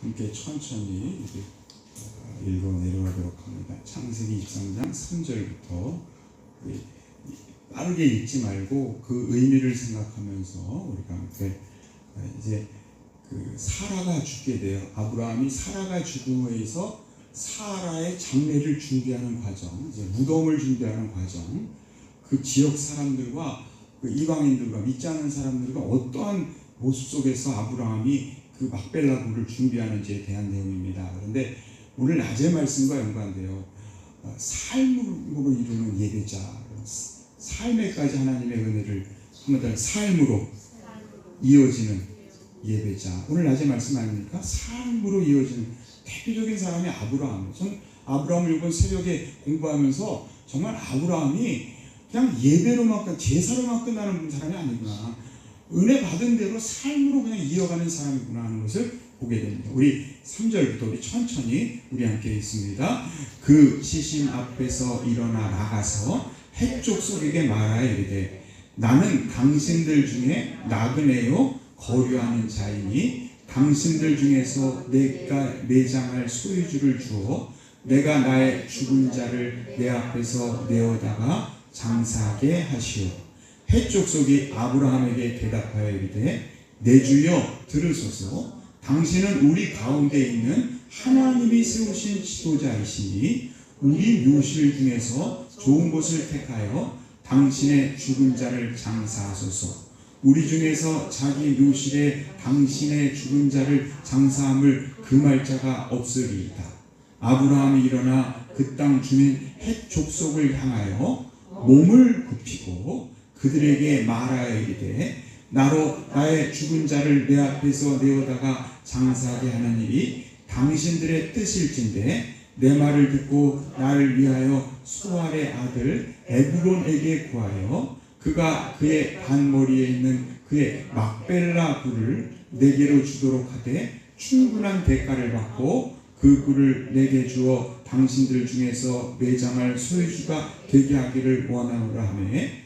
함께 천천히 이렇게 어, 읽어 내려가도록 합니다. 창세기 23장 3절부터 빠르게 읽지 말고 그 의미를 생각하면서 우리가 함께 어, 이제 그 사라가 죽게 돼요. 아브라함이 사라가 죽음에 의해서 사라의 장례를 준비하는 과정, 이제 무덤을 준비하는 과정, 그 지역 사람들과 그 이방인들과 믿지 않는 사람들과 어떠한 모습 속에서 아브라함이 그 막벨라 굴을 준비하는 지에 대한 내용입니다. 그런데 오늘 낮의 말씀과 연관돼요. 어, 삶으로 이루는 예배자, 삶에까지 하나님의 은혜를 한번 삶으로 이어지는 예배자. 오늘 낮의 말씀 아닙니까? 삶으로 이어지는 대표적인 사람이 아브라함. 전 아브라함을 이번 새벽에 공부하면서 정말 아브라함이 그냥 예배로만 제사로만 끝나는 사람이 아니구나. 은혜 받은 대로 삶으로 그냥 이어가는 사람이구나 하는 것을 보게 됩니다. 우리 3절부터 우리 천천히 우리 함께 있습니다. 그 시신 앞에서 일어나 나가서 해쪽 속에게 말하여 이르되 나는 당신들 중에 나그네요 거류하는 자이니 당신들 중에서 내가 내장할 소유주를 주어 내가 나의 죽은 자를 내 앞에서 내어다가 장사하게 하시오. 해쪽 속이 아브라함에게 대답하여 이르되 내 주여 들으소서. 당신은 우리 가운데 있는 하나님이 세우신 지도자이시니 우리 묘실 중에서 좋은 곳을 택하여 당신의 죽은 자를 장사하소서. 우리 중에서 자기 묘실에 당신의 죽은 자를 장사함을 금할 자가 없으리이다. 아브라함이 일어나 그 땅 주민 헷 족속을 향하여 몸을 굽히고 그들에게 말하여 이르되 나로 나의 죽은 자를 내 앞에서 내어다가 장사하게 하는 일이 당신들의 뜻일진데 내 말을 듣고 나를 위하여 수알의 아들 에브론에게 구하여 그가 그의 반머리에 있는 그의 막벨라 굴을 내게로 주도록 하되 충분한 대가를 받고 그 굴을 내게 주어 당신들 중에서 매장할 소유주가 되게 하기를 원하노라 하매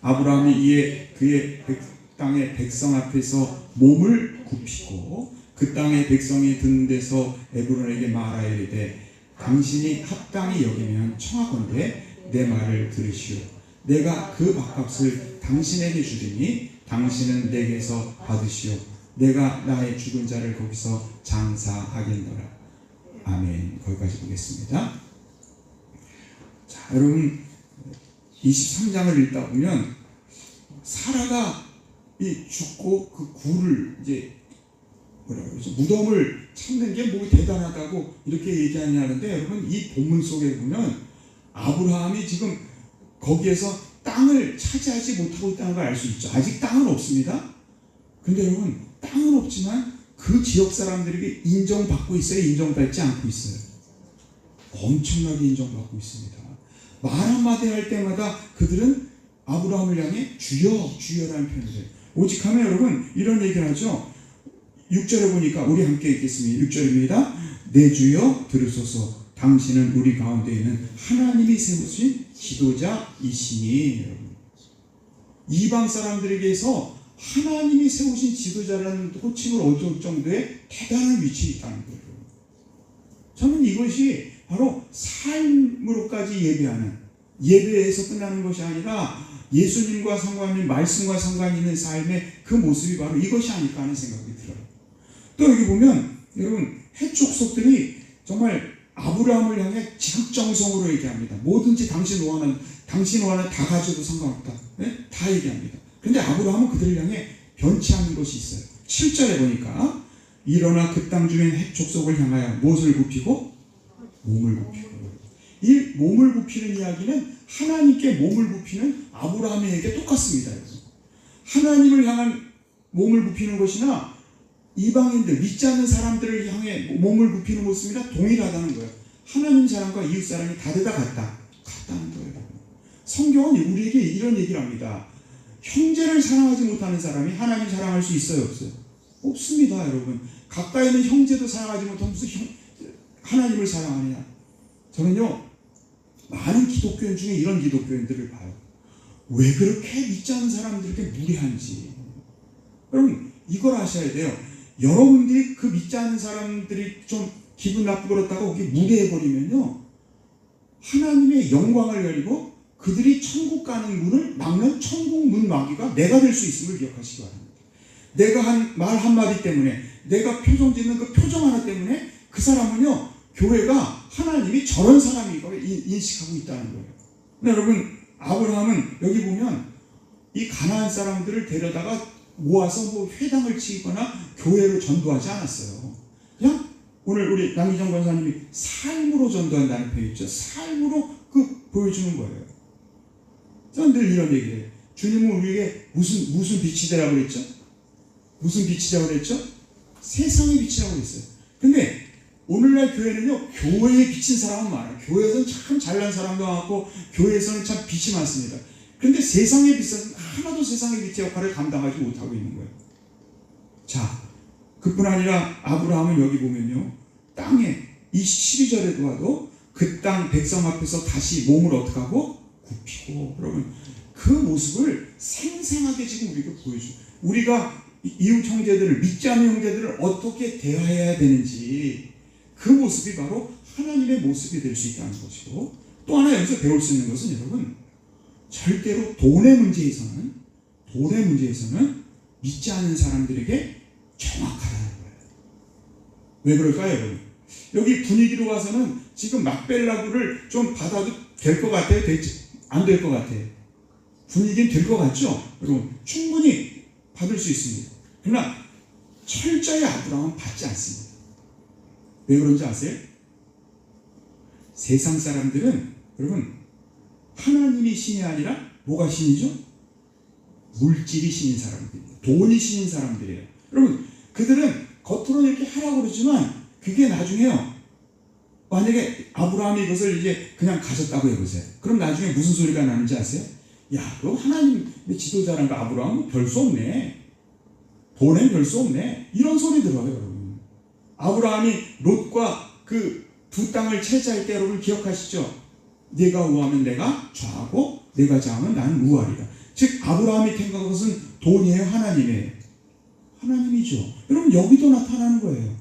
아브라함이 이에 그의 백, 땅의 백성 앞에서 몸을 굽히고 그 땅의 백성이 듣는 데서 에브론에게 말하여 이르되 당신이 합당히 여기면 청하건대 내 말을 들으시오. 내가 그 밥값을 당신에게 주리니 당신은 내게서 받으시오. 내가 나의 죽은 자를 거기서 장사하겠노라. 아멘. 거기까지 보겠습니다. 자 여러분 23장을 읽다 보면 사라가 이 죽고 그 굴을 이제 뭐라고 그러죠? 무덤을 찾는 게 뭐 대단하다고 이렇게 얘기하냐는데 여러분 이 본문 속에 보면 아브라함이 지금 거기에서 땅을 차지하지 못하고 있다는 걸 알 수 있죠. 아직 땅은 없습니다. 근데 여러분 땅은 없지만 그 지역 사람들에게 인정받고 있어요? 인정받지 않고 있어요? 엄청나게 인정받고 있습니다. 말 한마디 할 때마다 그들은 아브라함을 향해 주여 주여라는 표현을. 오직 하면 여러분 이런 얘기를 하죠. 6절에 보니까 우리 함께 읽겠습니다. 6절입니다. 내 주여 들으소서 당신은 우리 가운데 있는 하나님이 세우신 지도자이시니 이방 사람들에게서 하나님이 세우신 지도자라는 호칭을 얻을 정도의 대단한 위치에 있다는 거예요. 저는 이것이 바로 삶으로까지 예배하는 예배에서 끝나는 것이 아니라 예수님과 상관이 말씀과 상관이 있는 삶의 그 모습이 바로 이것이 아닐까 하는 생각이 들어요. 또 여기 보면 여러분 해족속들이 정말 아브라함을 향해 지극정성으로 얘기합니다. 뭐든지 당신 원하는 당신 원하는 다 가져도 상관없다. 네? 다 얘기합니다. 근데 아브라함은 그들을 향해 변치 않는 것이 있어요. 7절에 보니까 일어나 그땅 주민 해족속을 향하여 무엇을 굽히고 몸을 굽히고 이 몸을 굽히는 이야기는 하나님께 몸을 굽히는 아브라함에게 똑같습니다. 하나님을 향한 몸을 굽히는 것이나 이방인들 믿지 않는 사람들을 향해 몸을 굽히는 모습이나 동일하다는 거예요. 하나님 사랑과 이웃 사랑이 다르다 같다. 같다는 거예요. 성경은 우리에게 이런 얘기를 합니다. 형제를 사랑하지 못하는 사람이 하나님 사랑할 수 있어요, 없어요? 없습니다, 여러분. 가까이 있는 형제도 사랑하지 못하면 무슨 형, 하나님을 사랑하느냐? 저는요, 많은 기독교인 중에 이런 기독교인들을 봐요. 왜 그렇게 믿지 않는 사람들에게 무례한지. 여러분, 이걸 아셔야 돼요. 여러분들이 그 믿지 않는 사람들이 좀 기분 나쁘고 그렇다고 그게 무례해버리면요. 하나님의 영광을 열리고 그들이 천국 가는 문을 막는 천국 문 막이가 내가 될 수 있음을 기억하시기 바랍니다. 내가 한 말 한마디 때문에 내가 표정 짓는 그 표정 하나 때문에 그 사람은요 교회가 하나님이 저런 사람이고 인식하고 있다는 거예요. 근데 여러분 아브라함은 여기 보면 이 가나안 사람들을 데려다가 모아서 뭐 회당을 치거나 교회로 전도하지 않았어요. 그냥 오늘 우리 남기정 권사님이 삶으로 전도한다는 표현 있죠. 삶으로 그 보여주는 거예요. 저는 늘 이런 얘기를 해요. 주님은 우리에게 무슨 무슨 빛이 되라고 그랬죠? 무슨 빛이라고 그랬죠? 세상의 빛이라고 그랬어요. 근데 오늘날 교회는요, 교회에 비친 사람은 많아요. 교회에서는 참 잘난 사람도 많고, 교회에서는 참 빛이 많습니다. 근데 세상의 빛은 하나도 세상의 빛의 역할을 감당하지 못하고 있는 거예요. 자, 그뿐 아니라 아브라함은 여기 보면요, 땅에 이 12절에도 와도 그 땅 백성 앞에서 다시 몸을 어떻게 하고 굽히고, 여러분, 그 모습을 생생하게 지금 우리가 보여줘. 우리가 이웃 형제들을 믿지 않는 형제들을 어떻게 대해야 되는지 그 모습이 바로 하나님의 모습이 될 수 있다는 것이고 또 하나 여기서 배울 수 있는 것은 여러분 절대로 돈의 문제에서는 돈의 문제에서는 믿지 않는 사람들에게 정확하다는 거예요. 왜 그럴까요, 여러분? 여기 분위기로 와서는 지금 막벨라구를 좀 받아도 될 것 같아요? 안 될 것 같아요? 분위기는 될 것 같죠? 여러분, 충분히 받을 수 있습니다. 그러나 철저히 아브라함은 받지 않습니다. 왜 그런지 아세요? 세상 사람들은 여러분 하나님이 신이 아니라 뭐가 신이죠? 물질이 신인 사람들이에요. 돈이 신인 사람들이에요. 여러분 그들은 겉으로 이렇게 하라고 그러지만 그게 나중에요. 만약에 아브라함이 이것을 이제 그냥 가졌다고 해보세요. 그럼 나중에 무슨 소리가 나는지 아세요? 야, 너 하나님의 지도자란 거 아브라함은 별 수 없네. 돈엔 별 수 없네. 이런 소리 들어요. 아브라함이 롯과 그 두 땅을 채취할 때 여러분 기억하시죠? 내가 우하면 내가 좌하고 내가 좌하면 나는 우하리라. 즉 아브라함이 택한 것은 돈이에요, 하나님이에요. 하나님이죠. 여러분 여기도 나타나는 거예요.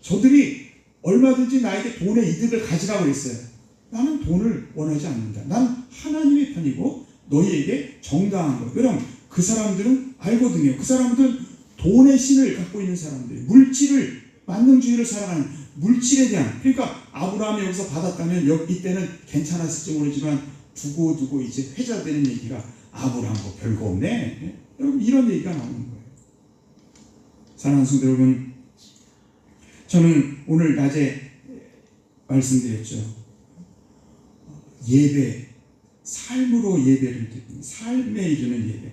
저들이 얼마든지 나에게 돈의 이득을 가지라고 했어요. 나는 돈을 원하지 않는다. 난 하나님의 편이고 너희에게 정당한 것. 그럼 그 사람들은 알거든요. 그 사람들은 돈의 신을 갖고 있는 사람들, 물질을 만능주의를 살아가는 물질에 대한 그러니까 아브라함이 여기서 받았다면 이때는 괜찮았을지 모르지만 두고 두고 이제 회자되는 얘기가 아브라함 뭐 별거 없네. 이런 얘기가 나오는 거예요. 사랑하는 성도 여러분, 저는 오늘 낮에 말씀드렸죠. 예배, 삶으로 예배를 드리는 삶에 이르는 예배.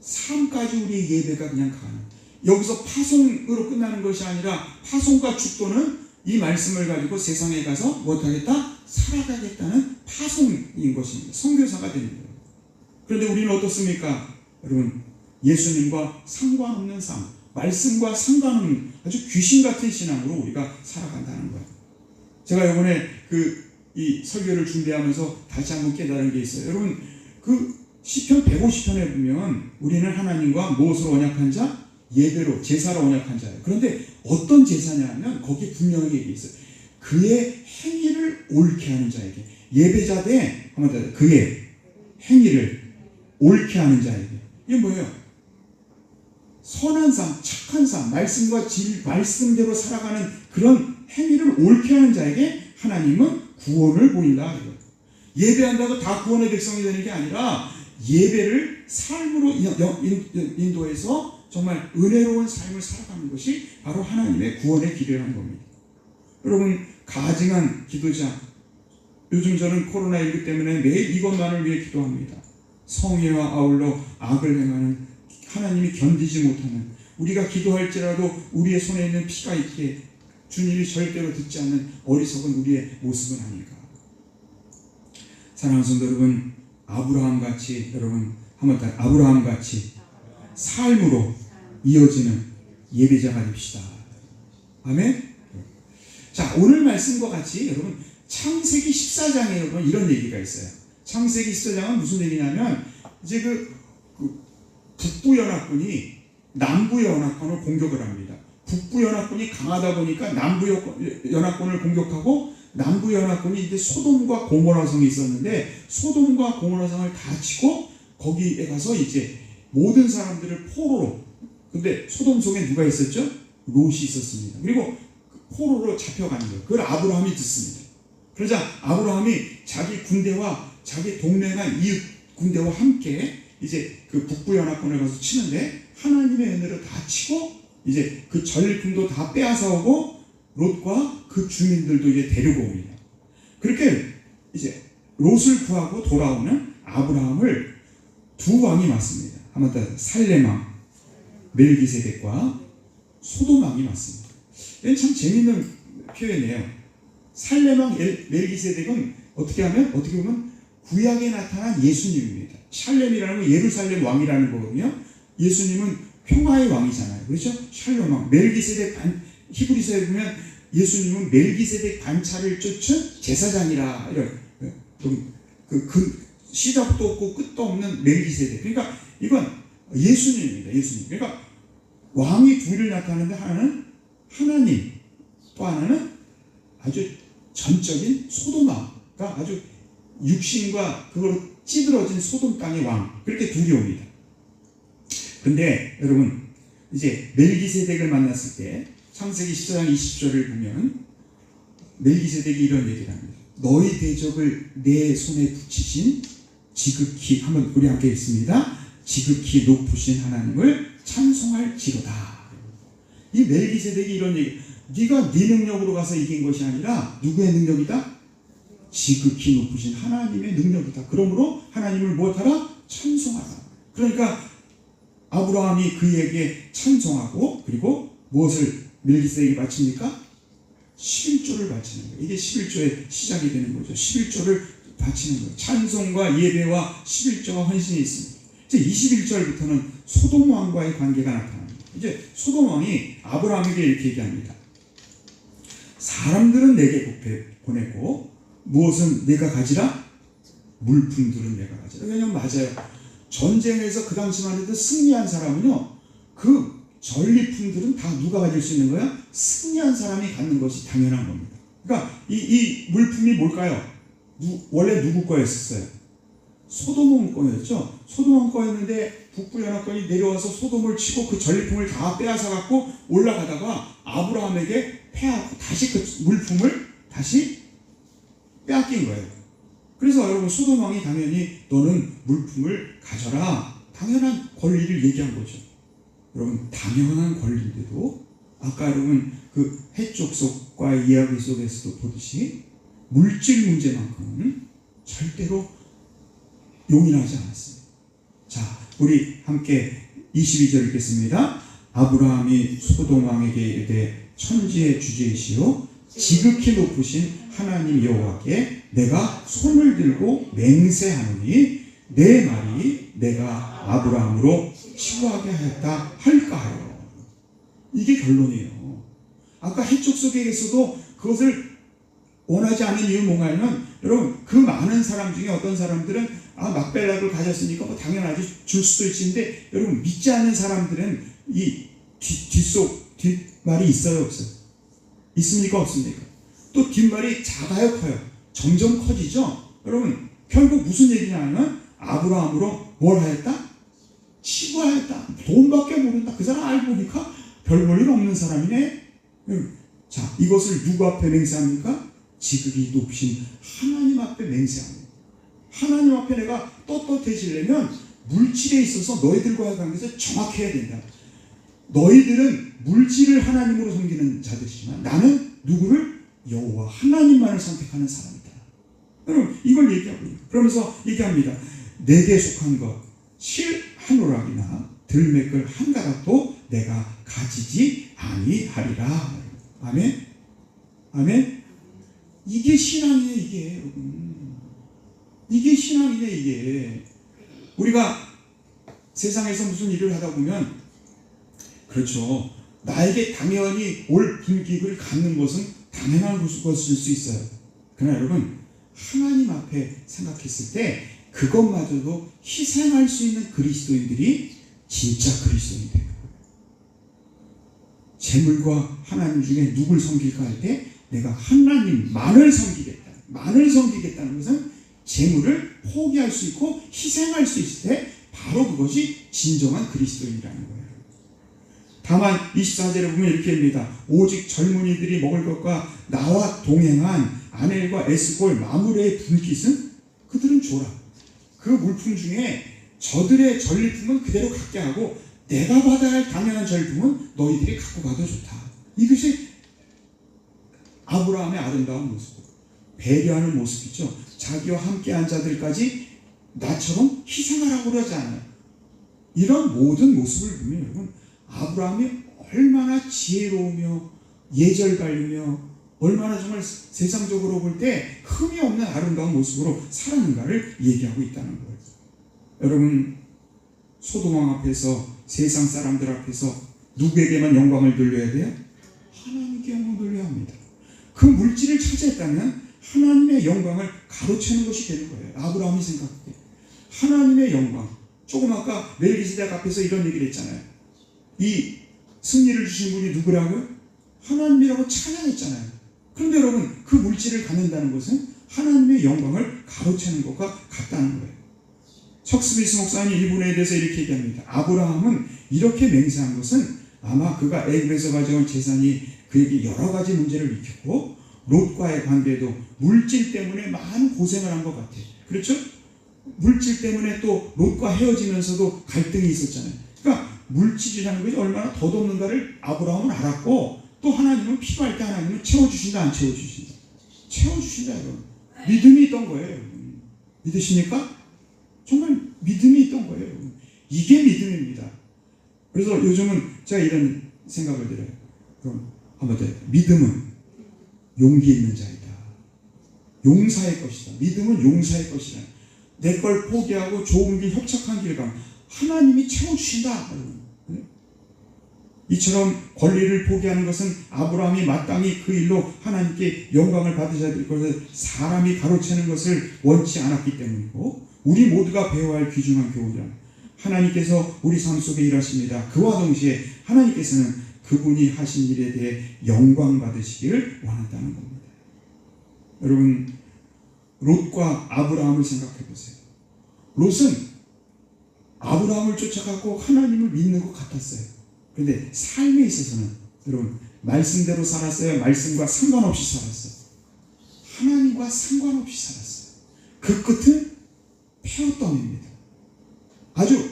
삶까지 우리의 예배가 그냥 가는. 여기서 파송으로 끝나는 것이 아니라 파송과 축도는 이 말씀을 가지고 세상에 가서 못하겠다? 살아가겠다는 파송인 것입니다. 선교사가 되는 거예요. 그런데 우리는 어떻습니까? 여러분, 예수님과 상관없는 삶, 말씀과 상관없는 아주 귀신 같은 신앙으로 우리가 살아간다는 거예요. 제가 이번에 그 이 설교를 준비하면서 다시 한번 깨달은 게 있어요. 여러분, 그 시편 150편에 보면 우리는 하나님과 무엇으로 언약한 자? 예배로 제사로 언약한 자예요. 그런데 어떤 제사냐면 거기에 분명하게 얘기 있어요. 그의 행위를 옳게 하는 자에게 예배자 대 그의 행위를 옳게 하는 자에게 이게 뭐예요? 선한 삶, 착한 삶, 말씀과 질, 말씀대로 살아가는 그런 행위를 옳게 하는 자에게 하나님은 구원을 보인다. 예배한다고 다 구원의 백성이 되는 게 아니라 예배를 삶으로 인도해서 정말 은혜로운 삶을 살아가는 것이 바로 하나님의 구원의 길이라는 겁니다. 여러분, 가증한 기도자. 요즘 저는 코로나19 때문에 매일 이것만을 위해 기도합니다. 성의와 아울러 악을 행하는 하나님이 견디지 못하는 우리가 기도할지라도 우리의 손에 있는 피가 있게 주님이 절대로 듣지 않는 어리석은 우리의 모습은 아닐까. 사랑하는 성도 여러분, 아브라함 같이 여러분 한번 더 아브라함 같이 삶으로 이어지는 예배자가 됩시다. 아멘. 자 오늘 말씀과 같이 여러분 창세기 14장에 여러분 이런 얘기가 있어요. 창세기 14장은 무슨 얘기냐면 이제 그, 그 북부 연합군이 남부 연합군을 공격을 합니다. 북부 연합군이 강하다 보니까 남부 연합군을 공격하고 남부 연합군이 이제 소돔과 고모라 성이 있었는데 소돔과 고모라 성을 다 치고 거기에 가서 이제 모든 사람들을 포로로 근데 소돔 속에 누가 있었죠? 롯이 있었습니다. 그리고 포로로 잡혀가는 거예요. 그걸 아브라함이 듣습니다. 그러자 아브라함이 자기 군대와 자기 동맹한 이웃 군대와 함께 이제 그 북부 연합군을 가서 치는데 하나님의 은혜로 다 치고 이제 그 전리품도 다 빼앗아 오고 롯과 그 주민들도 이제 데리고 옵니다. 그렇게 이제 롯을 구하고 돌아오는 아브라함을 두 왕이 맞습니다. 한번 더 살레망 멜기세덱과 소돔 왕이 맞습니다. 이건 참 재밌는 표현이에요. 살레망 멜기세덱은 어떻게 하면 어떻게 보면 구약에 나타난 예수님입니다. 샬렘이라는 건 예루살렘 왕이라는 거거든요. 예수님은 평화의 왕이잖아요. 그렇죠? 샬롬 왕. 멜기세덱 반 히브리서에 보면 예수님은 멜기세덱 반차를 쫓은 제사장이라 이런 그, 그, 그 시작도 없고 끝도 없는 멜기세덱. 그러니까 이건 예수님입니다. 예수님. 그러니까 왕이 둘을 나타내는데 하나는 하나님, 또 하나는 아주 전적인 소도마가 아주 육신과 그걸로 찌들어진 소돔 땅의 왕 그렇게 둘이 옵니다. 근데 여러분 이제 멜기세덱을 만났을 때 창세기 14장 20절을 보면 멜기세덱이 이런 얘기를 합니다. 너희 대적을 내 손에 붙이신 지극히 한번 우리 함께 읽습니다. 지극히 높으신 하나님을 찬송할지로다. 이 멜기세덱이 이런 얘기. 네가 네 능력으로 가서 이긴 것이 아니라 누구의 능력이다? 지극히 높으신 하나님의 능력이다. 그러므로 하나님을 무엇하라? 찬송하라. 그러니까 아브라함이 그에게 찬송하고 그리고 무엇을 멜기세덱이 바칩니까? 11조를 바치는 거예요. 이게 11조의 시작이 되는 거죠. 11조를 바치는 거예요. 찬송과 예배와 11조와 헌신이 있습니다. 이제 21절부터는 소돔 왕과의 관계가 나타납니다. 이제 소돔 왕이 아브라함에게 이렇게 얘기합니다. 사람들은 내게 보내고 무엇은 내가 가지라? 물품들은 내가 가지라. 왜냐면 맞아요. 전쟁에서 그 당시만 해도 승리한 사람은요, 그 전리품들은 다 누가 가질 수 있는 거야? 승리한 사람이 갖는 것이 당연한 겁니다. 그러니까 이, 이 물품이 뭘까요? 누, 원래 누구 거였었어요? 소돔 거였죠. 소돔 거였는데 북부 연합군이 내려와서 소돔을 치고 그 전리품을 다 빼앗아 갖고 올라가다가 아브라함에게 패하고 다시 그 물품을 다시 빼앗긴 거예요. 그래서 여러분 소돔 왕이 당연히 너는 물품을 가져라 당연한 권리를 얘기한 거죠. 여러분 당연한 권리인데도 아까 여러분 그 해족속과 이야기 속에서도 보듯이 물질 문제만큼은 절대로 용인하지 않았습니다. 자, 우리 함께 22절 읽겠습니다. 아브라함이 소돔 왕에게 이르되 천지의 주제이시요 지극히 높으신 하나님 여호와께 내가 손을 들고 맹세하노니 내 말이 내가 아브라함으로 치부하게 하였다 할까요? 이게 결론이에요. 아까 해쪽 속에서도 그것을 원하지 않는 이유 뭔가냐면 여러분 그 많은 사람 중에 어떤 사람들은 아 막벨락을 가졌으니까 뭐 당연하지 줄 수도 있는데 여러분 믿지 않는 사람들은 이 뒤, 뒷속 뒷말이 있어요 없어요? 있습니까 없습니까? 또 뒷말이 작아요 커요? 점점 커지죠? 여러분 결국 무슨 얘기냐면 아브라함으로 뭘 하였다? 치부하였다. 돈밖에 모른다. 그 사람 알고 보니까 별 볼일 없는 사람이네. 자 이것을 누구 앞에 맹세합니까? 지극히 높으신 하나님 앞에 맹세합니다. 하나님 앞에 내가 떳떳해지려면 물질에 있어서 너희들과의 관계에서 정확해야 된다. 너희들은 물질을 하나님으로 섬기는 자들이지만 나는 누구를 여호와 하나님만을 선택하는 사람이다. 여러분 이걸 얘기하고 있는 그러면서 얘기합니다. 내게 속한 것, 실 한 오락이나 들매끌 한 가락도 내가 가지지 아니하리라. 아멘. 아멘. 이게 신앙이에요, 이게 여러분. 이게 신앙이네, 이게. 우리가 세상에서 무슨 일을 하다 보면 그렇죠. 나에게 당연히 올 분기를 갖는 것은 당연한 것일 수 있어요. 그러나 여러분 하나님 앞에 생각했을 때 그것마저도 희생할 수 있는 그리스도인들이 진짜 그리스도인이 돼요. 재물과 하나님 중에 누굴 섬길까 할 때 내가 하나님만을 섬기겠다. 만을 섬기겠다는 것은 재물을 포기할 수 있고 희생할 수 있을 때 바로 그것이 진정한 그리스도인이라는 거예요. 다만 24절에 보면 이렇게 합니다. 오직 젊은이들이 먹을 것과 나와 동행한 아넬과 에스골 마무레의 분깃은 그들은 줘라. 그 물품 중에 저들의 전리품은 그대로 갖게 하고 내가 받아야 할 당연한 전리품은 너희들이 갖고 가도 좋다. 이것이 아브라함의 아름다운 모습. 배려하는 모습이죠. 자기와 함께한 자들까지 나처럼 희생하라고 그러지 않아요. 이런 모든 모습을 보면 여러분 아브라함이 얼마나 지혜로우며 예절발리며 얼마나 정말 세상적으로 볼 때 흠이 없는 아름다운 모습으로 살았는가를 얘기하고 있다는 거예요. 여러분 소돔왕 앞에서 세상 사람들 앞에서 누구에게만 영광을 돌려야 돼요? 하나님께 영광 돌려야 합니다. 그 물질을 차지했다면 하나님의 영광을 가로채는 것이 되는 거예요. 아브라함이 생각해. 하나님의 영광. 조금 아까 멜기세덱 앞에서 이런 얘기를 했잖아요. 이 승리를 주신 분이 누구라고요? 하나님이라고 찬양했잖아요. 그런데 여러분 그 물질을 갖는다는 것은 하나님의 영광을 가로채는 것과 같다는 거예요. 척스미스 목사님 이 부분에 대해서 이렇게 얘기합니다. 아브라함은 이렇게 맹세한 것은 아마 그가 애굽에서 가져온 재산이 그에게 여러 가지 문제를 일으켰고 롯과의 관계도 물질 때문에 많은 고생을 한 것 같아요. 그렇죠? 물질 때문에 또 롯과 헤어지면서도 갈등이 있었잖아요. 그러니까 물질이라는 것이 얼마나 덧없는가를 아브라함은 알았고 또 하나님은 필요할 때 하나님은 채워주신다 안 채워주신다 채워주신다 여러분 믿음이 있던 거예요 여러분 믿으십니까? 정말 믿음이 있던 거예요 여러분 이게 믿음입니다 그래서 요즘은 제가 이런 생각을 드려요 그럼 한번 더 믿음은 용기 있는 자이다. 용사의 것이다. 믿음은 용사의 것이다. 내 걸 포기하고 좋은 길 협착한 길 가면 하나님이 채워주신다. 여러분 이처럼 권리를 포기하는 것은 아브라함이 마땅히 그 일로 하나님께 영광을 받으셔야 될 것을 사람이 가로채는 것을 원치 않았기 때문이고 우리 모두가 배워야 할 귀중한 교훈이라 하나님께서 우리 삶 속에 일하십니다. 그와 동시에 하나님께서는 그분이 하신 일에 대해 영광 받으시기를 원한다는 겁니다. 여러분 롯과 아브라함을 생각해 보세요. 롯은 아브라함을 쫓아가고 하나님을 믿는 것 같았어요. 근데 삶에 있어서는 여러분 말씀대로 살았어요. 말씀과 상관없이 살았어요. 하나님과 상관없이 살았어요. 그 끝은 폐허덤입니다. 아주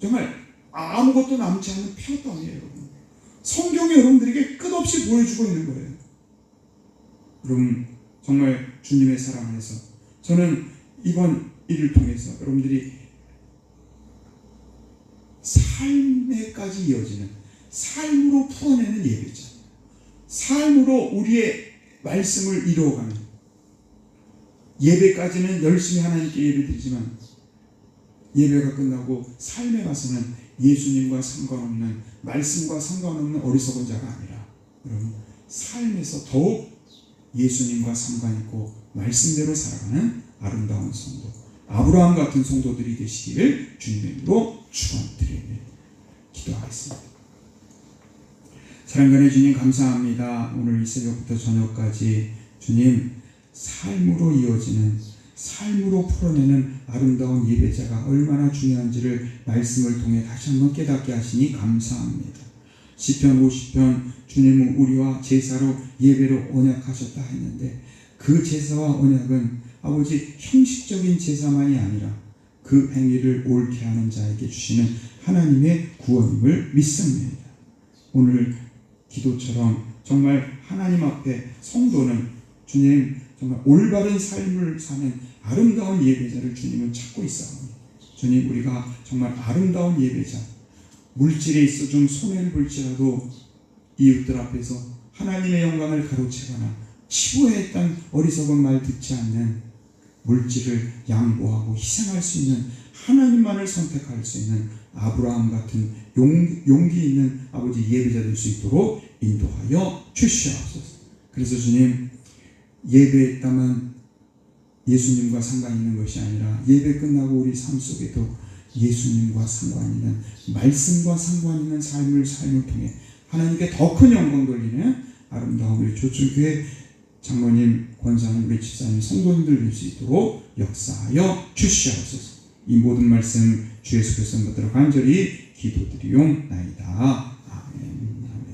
정말 아무것도 남지 않는 폐허덤이에요, 여러분. 성경이 여러분들에게 끝없이 보여주고 있는 거예요. 여러분 정말 주님의 사랑 안에서 저는 이번 일을 통해서 여러분들이 삶에까지 이어지는 삶으로 풀어내는 예배죠. 삶으로 우리의 말씀을 이루어가는 예배까지는 열심히 하나님께 예배드리지만 예배가 끝나고 삶에 가서는 예수님과 상관없는 말씀과 상관없는 어리석은 자가 아니라 여러분 삶에서 더욱 예수님과 상관있고 말씀대로 살아가는 아름다운 성도 아브라함 같은 성도들이 되시기를 주님의 이름으로 축원드립니다. 기도하겠습니다. 사랑간의 주님 감사합니다. 오늘 이 새벽부터 저녁까지 주님 삶으로 이어지는 삶으로 풀어내는 아름다운 예배자가 얼마나 중요한지를 말씀을 통해 다시 한번 깨닫게 하시니 감사합니다. 시편 50편 주님은 우리와 제사로 예배로 언약하셨다 했는데 그 제사와 언약은 아버지 형식적인 제사만이 아니라 그 행위를 옳게 하는 자에게 주시는 하나님의 구원임을 믿습니다. 오늘 기도처럼 정말 하나님 앞에 성도는 주님 정말 올바른 삶을 사는 아름다운 예배자를 주님은 찾고 있사옵니다. 주님 우리가 정말 아름다운 예배자 물질에 있어 좀 손해를 볼지라도 이웃들 앞에서 하나님의 영광을 가로채거나 치부했던 어리석은 말 듣지 않는 물질을 양보하고 희생할 수 있는 하나님만을 선택할 수 있는 아브라함 같은 용, 용기 있는 아버지 예배자 될 수 있도록 인도하여 주시옵소서. 그래서 주님 예배했다만 예수님과 상관 있는 것이 아니라 예배 끝나고 우리 삶 속에도 예수님과 상관 있는 말씀과 상관 있는 삶을 삶을 통해 하나님께 더 큰 영광 돌리는 아름다운 우리 조천교회 장로님, 권사님, 우리 집사님, 성도님들 될 수 있도록 역사하여 주시옵소서. 이 모든 말씀 주 예수 그리스도 받들어 간절히 기도드리옵나이다. 아멘. 아멘.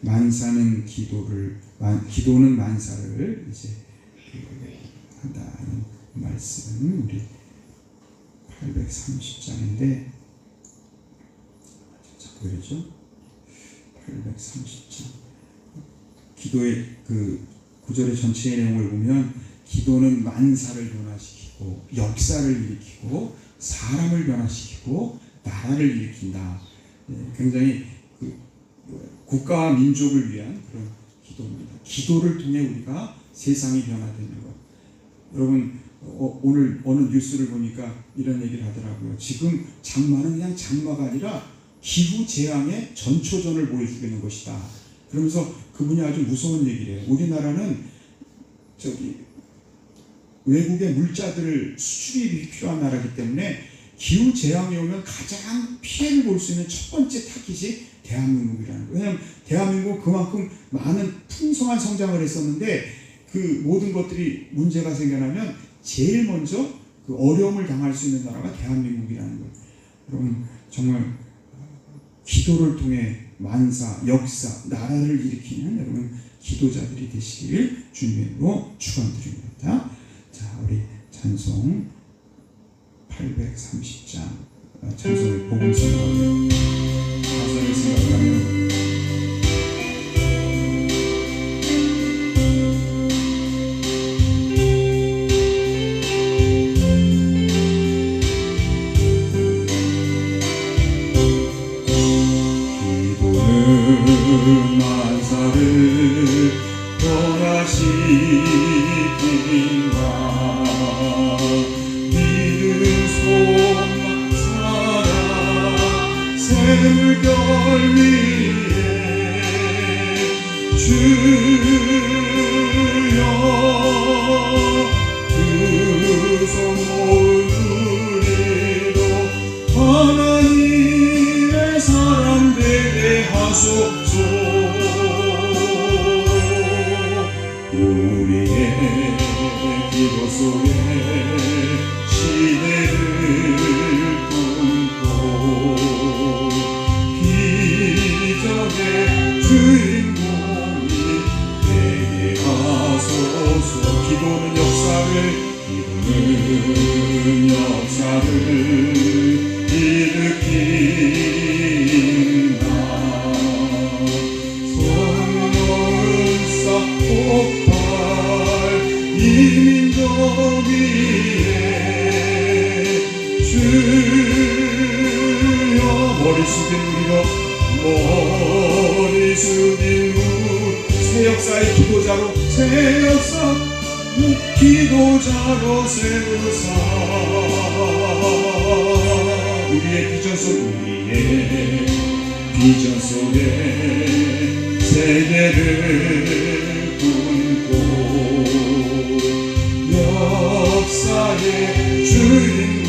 만사는 기도를 만, 기도는 만사를 이제 그 한다는 말씀 우리 830장인데 자꾸 그러죠? 830장 기도의 그 구절의 전체의 내용을 보면 기도는 만사를 변화시키고 역사를 일으키고 사람을 변화시키고 나라를 일으킨다. 예, 굉장히 그 국가와 민족을 위한 그런 기도입니다. 기도를 통해 우리가 세상이 변화되는 것. 여러분 어, 오늘 어느 뉴스를 보니까 이런 얘기를 하더라고요. 지금 장마는 그냥 장마가 아니라 기후 재앙의 전초전을 보여주고 있는 것이다. 그러면서 그분이 아주 무서운 얘기를 해요. 우리나라는 저기 외국의 물자들을 수출이 필요한 나라이기 때문에 기후 재앙이 오면 가장 피해를 볼 수 있는 첫 번째 타깃이 대한민국이라는 거예요. 왜냐하면 대한민국은 그만큼 많은 풍성한 성장을 했었는데 그 모든 것들이 문제가 생겨나면 제일 먼저 그 어려움을 당할 수 있는 나라가 대한민국이라는 거예요. 여러분 정말 기도를 통해 만사, 역사, 나라를 일으키는 여러분 기도자들이 되시길 주님으로 축원드립니다. 자, 우리 찬송 830장 아, 찬송을 생각하며 가사 를 생각 하나님의 사람 되게 하소 머리 숙인 우리가 머리 숙인 우새 역사의 기도자로 새 역사 기도자로 세우사 우리의 비전 속 우리의 비전 속에 세계를 역사의 주인